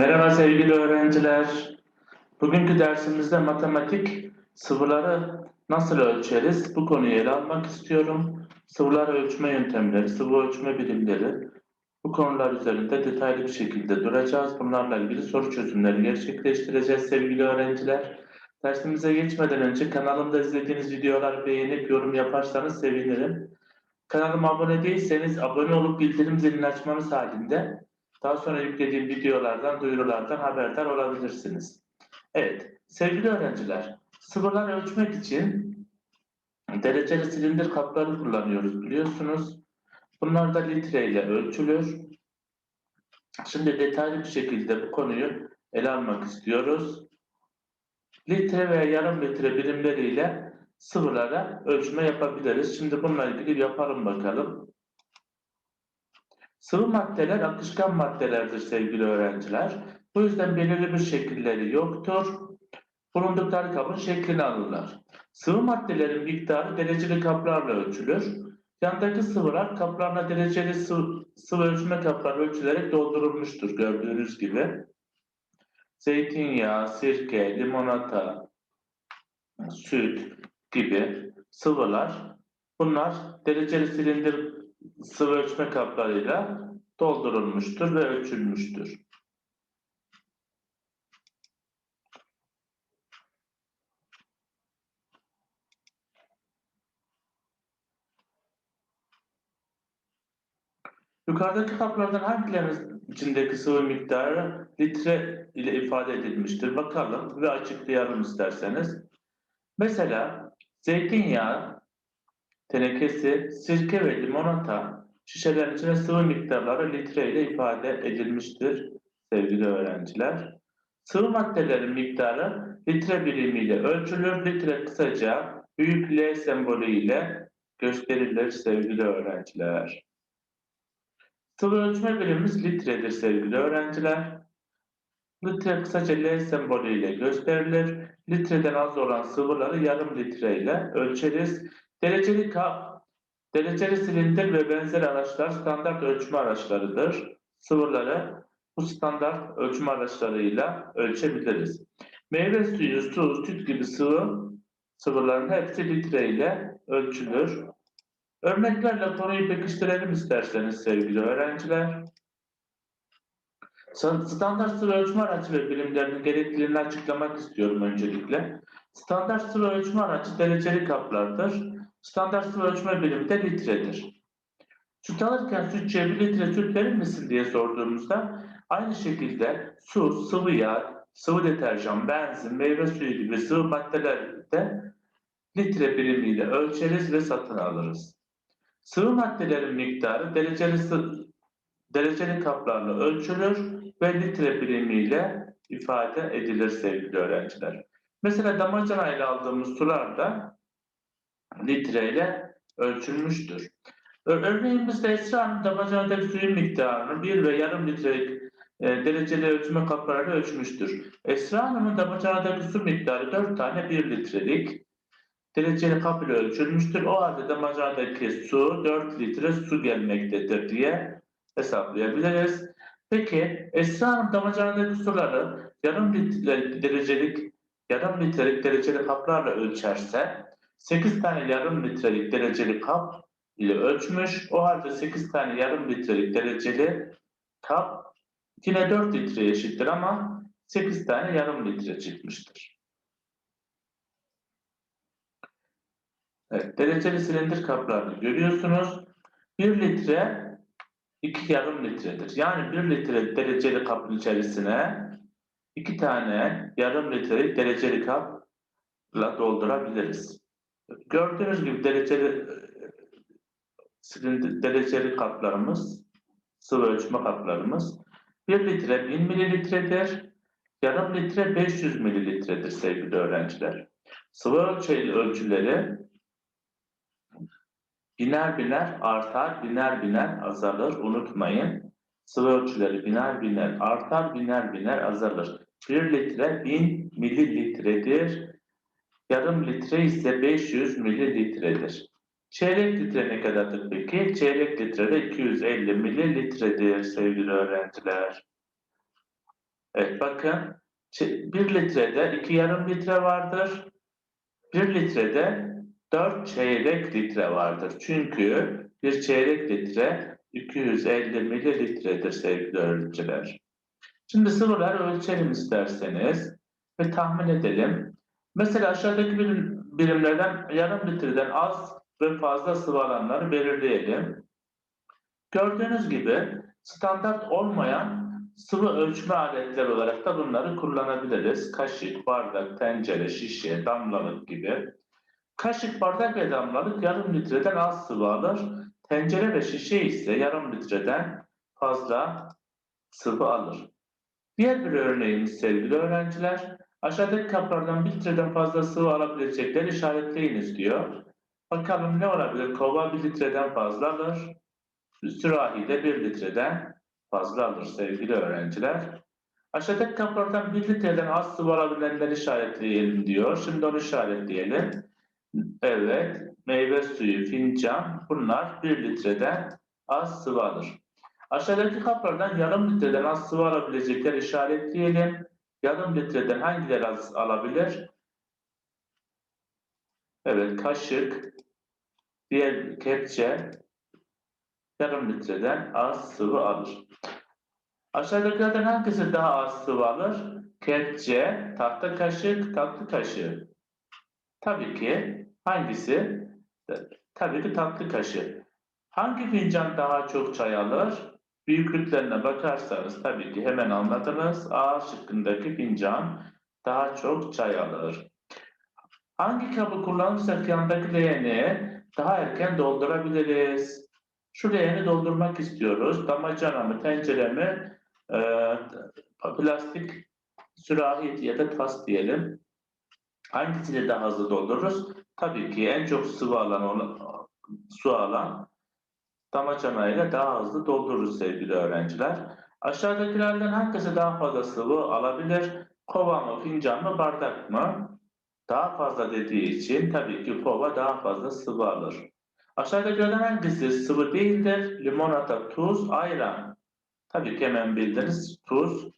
Merhaba sevgili öğrenciler. Bugünkü dersimizde matematik sıvıları nasıl ölçeriz? Bu konuyu ele almak istiyorum. Sıvılar ölçme yöntemleri, sıvı ölçme birimleri bu konular üzerinde detaylı bir şekilde duracağız. Bunlarla ilgili soru çözümleri gerçekleştireceğiz sevgili öğrenciler. Dersimize geçmeden önce kanalımda izlediğiniz videoları beğenip yorum yaparsanız sevinirim. Kanalıma abone değilseniz abone olup bildirim zilini açmanız halinde daha sonra yüklediğim videolardan, duyurulardan haberdar olabilirsiniz. Evet, sevgili öğrenciler, sıvılar ölçmek için dereceli silindir kapları kullanıyoruz biliyorsunuz. Bunlar da litre ile ölçülür. Şimdi detaylı bir şekilde bu konuyu ele almak istiyoruz. Litre veya yarım litre birimleriyle sıvılara ölçme yapabiliriz. Şimdi bununla ilgili yapalım bakalım. Sıvı maddeler akışkan maddelerdir sevgili öğrenciler. Bu yüzden belirli bir şekilleri yoktur. Bulundukları kabın şeklini alırlar. Sıvı maddelerin miktarı dereceli kaplarla ölçülür. Yandaki sıvılar kaplarına dereceli sıvı, sıvı ölçme kapları ölçülerek doldurulmuştur gördüğünüz gibi. Zeytinyağı, sirke, limonata, süt gibi sıvılar bunlar dereceli silindir sıvı ölçme kaplarıyla doldurulmuştur ve ölçülmüştür. Yukarıdaki kaplardan hangilerinin içindeki sıvı miktarı litre ile ifade edilmiştir? Bakalım ve açıklayalım isterseniz. Mesela zeytinyağı tenekesi, sirke ve limonata şişelerin içine sıvı miktarları litre ile ifade edilmiştir sevgili öğrenciler. Sıvı maddelerin miktarı litre birimiyle ölçülür. Litre kısaca büyük L sembolü ile gösterilir sevgili öğrenciler. Sıvı ölçme birimimiz litredir sevgili öğrenciler. Litre kısaca L sembolü ile gösterilir. Litreden az olan sıvıları yarım litre ile ölçeriz. Dereceli kap, dereceli silindir ve benzer araçlar standart ölçme araçlarıdır. Sıvıları bu standart ölçme araçlarıyla ölçebiliriz. Meyve suyu, su, süt gibi sıvı sıvıların hepsi litre ile ölçülür. Örneklerle konuyu pekiştirelim isterseniz sevgili öğrenciler. Standart sıvı ölçme aracı ve birimlerinin gerekliliğini açıklamak istiyorum öncelikle. Standart sıvı ölçme aracı dereceli kaplardır. Standart sıvı ölçme birimi de litredir. Süt alırken sütçüye bir litre süt verir misin diye sorduğumuzda aynı şekilde su, sıvı yağ, sıvı deterjan, benzin, meyve suyu gibi sıvı maddeleri de litre birimiyle ölçeriz ve satın alırız. Sıvı maddelerin miktarı dereceli, dereceli kaplarla ölçülür ve litre birimiyle ifade edilir sevgili öğrenciler. Mesela damacana ile aldığımız sular da litreyle ölçülmüştür. Örneğin biz de Esra Hanım damacanadaki suyun miktarını bir ve yarım litrelik e, dereceli ölçme kaplarıyla ölçmüştür. Esra Hanım'ın damacanadaki su miktarı 4 tane 1 litrelik dereceli kap ile ölçülmüştür. O halde damacanadaki su 4 litre su gelmektedir diye hesaplayabiliriz. Peki Esra Hanım damacanadaki suları yarım litre derecelik yarım litrelik dereceli kaplarla ölçerse 8 tane yarım litrelik dereceli kap ile ölçmüş. O halde 8 tane yarım litrelik dereceli kap yine 4 litre eşittir ama 8 tane yarım litre çıkmıştır. Evet, dereceli silindir kaplarını görüyorsunuz. 1 litre 2 yarım litredir. Yani 1 litre dereceli kapın içerisine 2 tane yarım litrelik dereceli kapla doldurabiliriz. Gördüğünüz gibi dereceli silindir, dereceli kaplarımız, sıvı ölçme kaplarımız 1 litre 1000 mililitredir. Yarım litre 500 mililitredir sevgili öğrenciler. Sıvı ölçü ölçüleri biner biner artar, biner biner azalır. Unutmayın. Sıvı ölçüleri biner biner artar, biner biner azalır. 1 litre 1000 mililitredir. Yarım litre ise 500 mililitredir. Çeyrek litre ne kadardır peki? Çeyrek litre de 250 mililitredir sevgili öğrenciler. Evet bakın 1 litrede 2 yarım litre vardır. 1 litrede 4 çeyrek litre vardır. Çünkü bir çeyrek litre 250 mililitredir sevgili öğrenciler. Şimdi sıvıları ölçelim isterseniz ve tahmin edelim. Mesela aşağıdaki birim, birimlerden yarım litreden az ve fazla sıvı alanları belirleyelim. Gördüğünüz gibi standart olmayan sıvı ölçme aletleri olarak da bunları kullanabiliriz. Kaşık, bardak, tencere, şişe, damlalık gibi. Kaşık, bardak ve damlalık yarım litreden az sıvı alır. Tencere ve şişe ise yarım litreden fazla sıvı alır. Diğer bir örneğimiz sevgili öğrenciler. Aşağıdaki kaplardan bir litreden fazla sıvı alabilecekleri işaretleyiniz diyor. Bakalım ne olabilir? Kova bir litreden fazla alır. Sürahi de bir litreden fazla alır sevgili öğrenciler. Aşağıdaki kaplardan bir litreden az sıvı alabilenleri işaretleyelim diyor. Şimdi onu işaretleyelim. Evet, meyve suyu, fincan bunlar bir litreden az sıvı alır. Aşağıdaki kaplardan yarım litreden az sıvı alabilecekler işaretleyelim. Yarım litreden hangileri az alabilir? Evet, kaşık, diğer kepçe yarım litreden az sıvı alır. Aşağıdakilerden hangisi daha az sıvı alır? Kepçe, tahta kaşık, tatlı kaşığı. Tabii ki hangisi? Tabii ki tatlı kaşığı. Hangi fincan daha çok çay alır? Büyüklüklerine bakarsanız tabii ki hemen anladınız. A şıkkındaki fincan daha çok çay alır. Hangi kabı kullanırsak yandaki leğeni daha erken doldurabiliriz? Şu leğeni doldurmak istiyoruz. Damacana mı, tencere mi, e, plastik sürahi ya da tas diyelim. Hangisiyle daha hızlı doldururuz? Tabii ki en çok sıvı alan, su alan damacana ile daha hızlı doldururuz sevgili öğrenciler. Aşağıdakilerden hangisi daha fazla sıvı alabilir? Kova mı, fincan mı, bardak mı? Daha fazla dediği için tabii ki kova daha fazla sıvı alır. Aşağıdakilerden hangisi sıvı değildir? Limonata, tuz, ayran. Tabii ki hemen bildiniz. Tuz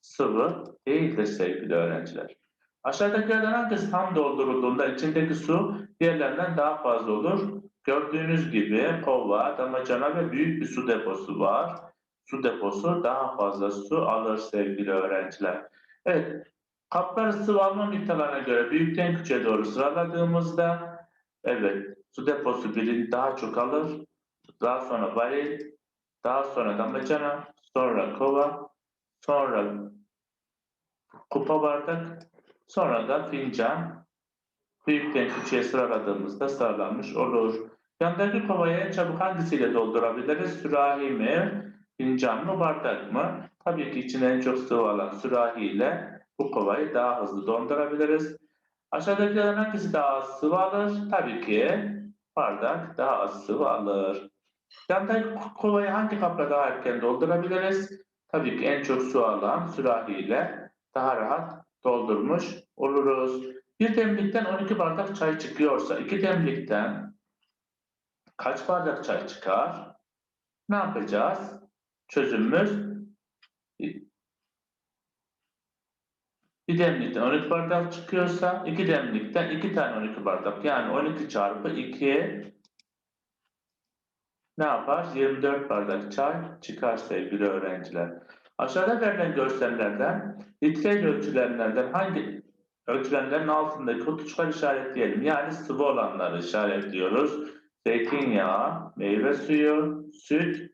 sıvı değildir sevgili öğrenciler. Aşağıdakilerden hangisi tam doldurulduğunda içindeki su diğerlerinden daha fazla olur? Gördüğünüz gibi kova, damacana ve büyük bir su deposu var. Su deposu daha fazla su alır sevgili öğrenciler. Evet, kapları sıvı alma miktarlarına göre büyükten küçüğe doğru sıraladığımızda evet, su deposu birini daha çok alır. Daha sonra varil, daha sonra damacana, sonra kova, sonra kupa bardak, sonra da fincan, büyükten küçüğe sıraladığımızda sıralanmış olur. Yandaki kovayı en çabuk hangisiyle doldurabiliriz? Sürahi mi, fincan mı, bardak mı? Tabii ki içine en çok sıvı alan sürahi ile bu kovayı daha hızlı doldurabiliriz. Aşağıdakilerden hangisi daha az sıvı alır? Tabii ki bardak daha az sıvı alır. Yandaki kovayı hangi kapla daha erken doldurabiliriz? Tabii ki en çok su alan sürahi ile daha rahat doldurmuş oluruz. Bir demlikten 12 bardak çay çıkıyorsa iki demlikten kaç bardak çay çıkar? Ne yapacağız? Çözümümüz bir demlikten 12 bardak çıkıyorsa iki demlikten iki tane 12 bardak yani 12 çarpı 2 ne yapar? 24 bardak çay çıkar sevgili öğrenciler. Aşağıda verilen görsellerden litre ölçülenlerden hangi ölçülenlerin altındaki kutucuklar işaretleyelim. Yani sıvı olanları işaretliyoruz. Zeytinyağı, meyve suyu, süt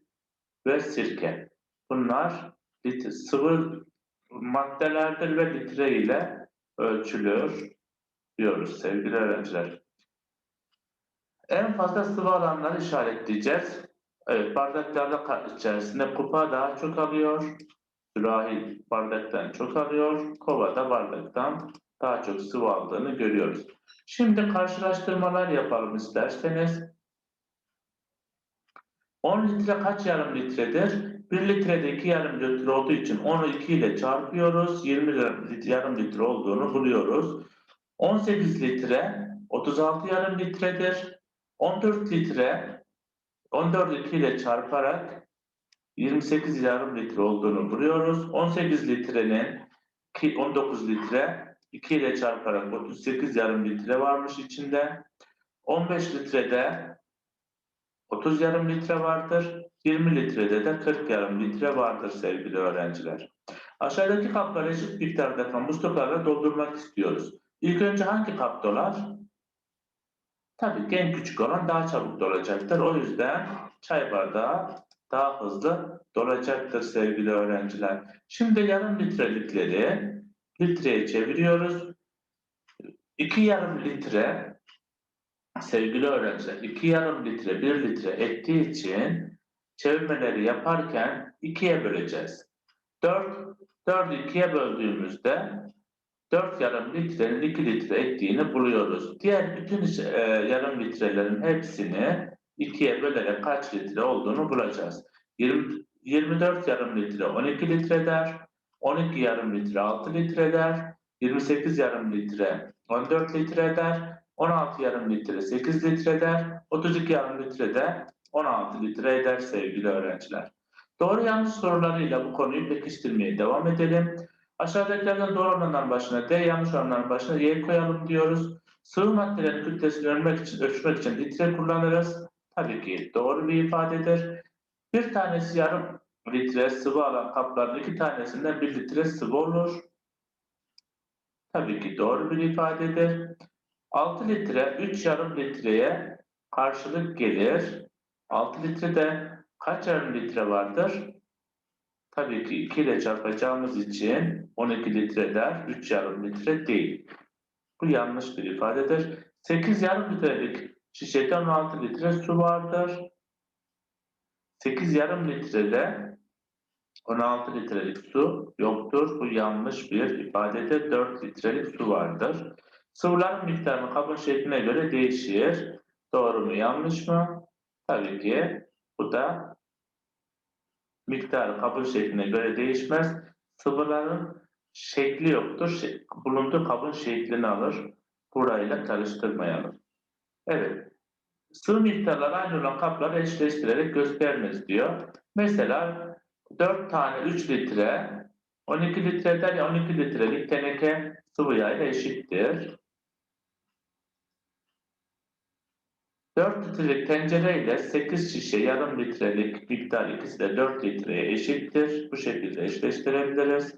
ve sirke. Bunlar litre, sıvı maddelerdir ve litre ile ölçülüyor diyoruz sevgili öğrenciler. En fazla sıvı alanları işaretleyeceğiz. Evet, bardaklarda içerisinde kupa daha çok alıyor. Sürahi bardaktan çok alıyor. Kova da bardaktan daha çok sıvı aldığını görüyoruz. Şimdi karşılaştırmalar yapalım isterseniz. 10 litre kaç yarım litredir? 1 litrede 2 yarım litre olduğu için 10'u 2 ile çarpıyoruz. 20 yarım litre olduğunu buluyoruz. 18 litre 36 yarım litredir. 14 litre 14'ü 2 ile çarparak 28 yarım litre olduğunu buluyoruz. 18 litrenin ki 19 litre 2 ile çarparak 38 yarım litre varmış içinde. 15 litrede 30 yarım litre vardır. 20 litrede de 40 yarım litre vardır sevgili öğrenciler. Aşağıdaki kapları eşit miktardaki musluklarla doldurmak istiyoruz. İlk önce hangi kap dolar? Tabii ki en küçük olan daha çabuk dolacaktır. O yüzden çay bardağı daha hızlı dolacaktır sevgili öğrenciler. Şimdi yarım litrelikleri litreye çeviriyoruz. 2 yarım litre sevgili öğrenciler 2 yarım litre 1 litre ettiği için çevirmeleri yaparken 2'ye böleceğiz. 4 4'ü 2'ye böldüğümüzde 4 yarım litrenin 2 litre ettiğini buluyoruz. Diğer bütün e, yarım litrelerin hepsini 2'ye bölerek kaç litre olduğunu bulacağız. 20, 24 yarım litre 12 litre eder. 12 yarım litre 6 litre eder. 28 yarım litre 14 litre eder. 16 yarım litre 8 litre eder. 32 yarım litre de 16 litre eder sevgili öğrenciler. Doğru yanlış sorularıyla bu konuyu pekiştirmeye devam edelim. Aşağıdakilerden doğru olanların başına D, yanlış olanların başına Y koyalım diyoruz. Sıvı maddelerin kütlesini ölçmek için, ölçmek için litre kullanırız. Tabii ki doğru bir ifadedir. Bir tanesi yarım litre sıvı alan kapların iki tanesinden bir litre sıvı olur. Tabii ki doğru bir ifadedir. 6 litre 3 yarım litreye karşılık gelir. 6 litrede kaç yarım litre vardır? Tabii ki 2 ile çarpacağımız için 12 litre der, 3 yarım litre değil. Bu yanlış bir ifadedir. 8 yarım litrelik şişede 16 litre su vardır. 8 yarım litrede 16 litrelik su yoktur. Bu yanlış bir ifadede 4 litrelik su vardır. Sıvıların miktarı kabın şekline göre değişir. Doğru mu yanlış mı? Tabii ki bu da miktarı kabın şekline göre değişmez. Sıvıların şekli yoktur. Bulunduğu kabın şeklini alır. Burayla karıştırmayalım. Evet. Sıvı miktarları aynı olan kapları eşleştirerek göstermez diyor. Mesela 4 tane 3 litre 12 litre ya 12 litrelik teneke sıvı yağ eşittir. 4 litrelik tencere ile 8 şişe yarım litrelik miktar ikisi de 4 litreye eşittir. Bu şekilde eşleştirebiliriz.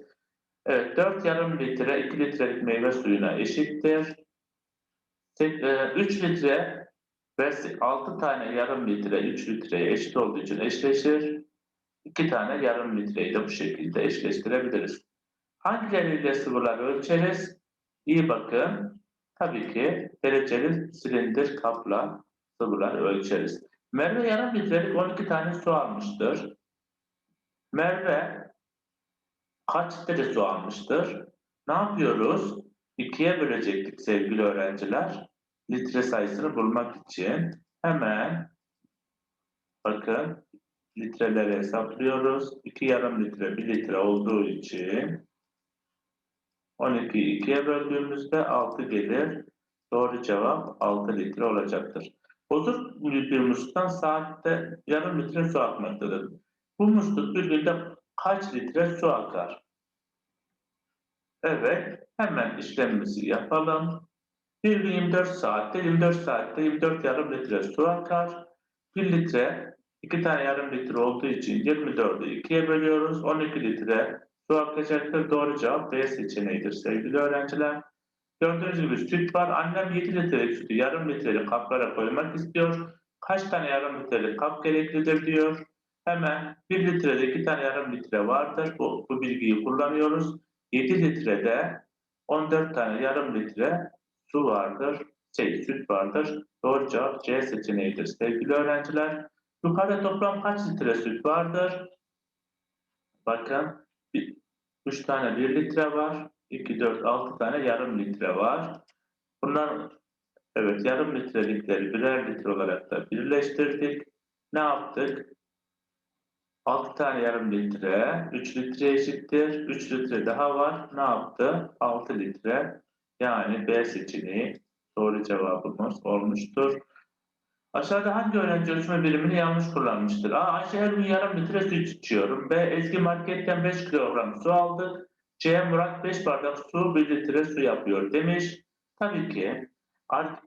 Evet 4 yarım litre 2 litrelik meyve suyuna eşittir. 3 e, litre ve 6 tane yarım litre 3 litreye eşit olduğu için eşleşir. 2 tane yarım litreyi de bu şekilde eşleştirebiliriz. Hangileriyle sıvılar ölçeriz? İyi bakın. Tabii ki dereceli silindir kapla sıvılar ölçeriz. Merve yarım litrelik 12 tane su almıştır. Merve kaç litre su almıştır? Ne yapıyoruz? İkiye bölecektik sevgili öğrenciler. Litre sayısını bulmak için hemen bakın litreleri hesaplıyoruz. 2 yarım litre 1 litre olduğu için 12'yi 2'ye böldüğümüzde 6 gelir. Doğru cevap 6 litre olacaktır. Bozuk bir musluktan saatte yarım litre su akmaktadır. Bu musluk bir günde kaç litre su akar? Evet, hemen işlemimizi yapalım. Bir gün 24 saatte, 24 saatte 24 yarım litre su akar. 1 litre, 2 tane yarım litre olduğu için 24'ü 2'ye bölüyoruz. 12 litre su akacaktır. Doğru cevap B seçeneğidir sevgili öğrenciler. Gördüğünüz gibi süt var. Annem 7 litrelik sütü yarım litrelik kaplara koymak istiyor. Kaç tane yarım litrelik kap gereklidir diyor. Hemen 1 litrede 2 tane yarım litre vardır. Bu, bu bilgiyi kullanıyoruz. 7 litrede 14 tane yarım litre su vardır. Şey, süt vardır. Doğru cevap C seçeneğidir sevgili öğrenciler. Yukarıda toplam kaç litre süt vardır? Bakın 3 tane 1 litre var. 2, 4, 6 tane yarım litre var. Bunlar evet yarım litrelikleri birer litre olarak da birleştirdik. Ne yaptık? 6 tane yarım litre, 3 litre eşittir. 3 litre daha var. Ne yaptı? 6 litre. Yani B seçeneği doğru cevabımız olmuştur. Aşağıda hangi öğrenci ölçme birimini yanlış kullanmıştır? A. Ayşe her gün yarım litre süt içiyorum. B. Ezgi marketten 5 kilogram su aldık. C. Murat 5 bardak su 1 litre su yapıyor demiş. Tabii ki Ar-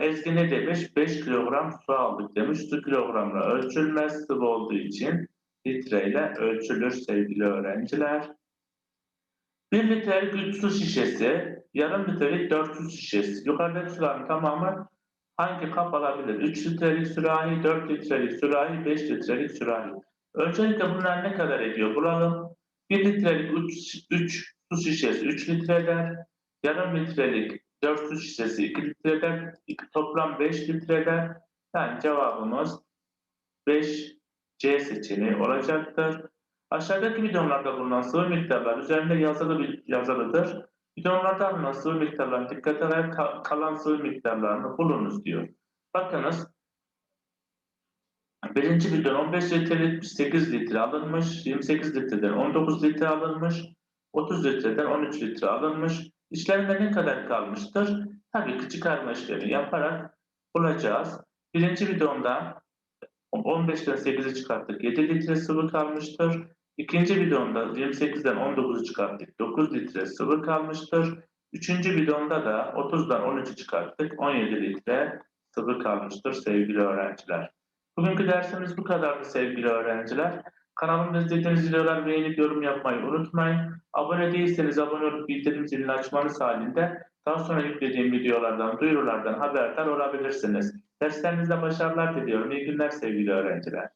e, Ezgi ne demiş? 5 kilogram su aldık demiş. Su kilogramla ölçülmez sıvı olduğu için litreyle ölçülür sevgili öğrenciler. 1 litrelik 3 su şişesi, yarım litrelik 4 su şişesi. Yukarıdaki suların tamamı hangi kap alabilir? 3 litrelik sürahi, 4 litrelik sürahi, 5 litrelik sürahi. Öncelikle bunlar ne kadar ediyor? Bulalım. 1 litrelik 3, 3 su şişesi 3 litre eder. Yarım litrelik 4 su şişesi 2 litre eder. İki- Toplam 5 litre eder. Yani cevabımız 5 C seçeneği olacaktır. Aşağıdaki bidonlarda bulunan sıvı miktarlar üzerinde yazılı yazılıdır. Bidonlarda alınan sıvı miktarlarına dikkat alarak ka- kalan sıvı miktarlarını bulunuz diyor. Bakınız birinci bidon 15 litrelik 8 litre alınmış, 28 litreden 19 litre alınmış, 30 litreden 13 litre alınmış. İşlemde ne kadar kalmıştır? Tabii ki çıkarma işlemi yaparak bulacağız. Birinci bidonda 15'ten 8'i çıkarttık 7 litre sıvı kalmıştır. İkinci bidonda 28'den 19'u çıkarttık 9 litre sıvı kalmıştır. Üçüncü bidonda da 30'dan 13'ü çıkarttık 17 litre sıvı kalmıştır sevgili öğrenciler. Bugünkü dersimiz bu kadardı sevgili öğrenciler. Kanalımda izlediğiniz videolar beğenip yorum yapmayı unutmayın. Abone değilseniz abone olup bildirim zilini açmanız halinde daha sonra yüklediğim videolardan, duyurulardan haberdar olabilirsiniz. Derslerinizde başarılar diliyorum. İyi günler sevgili öğrenciler.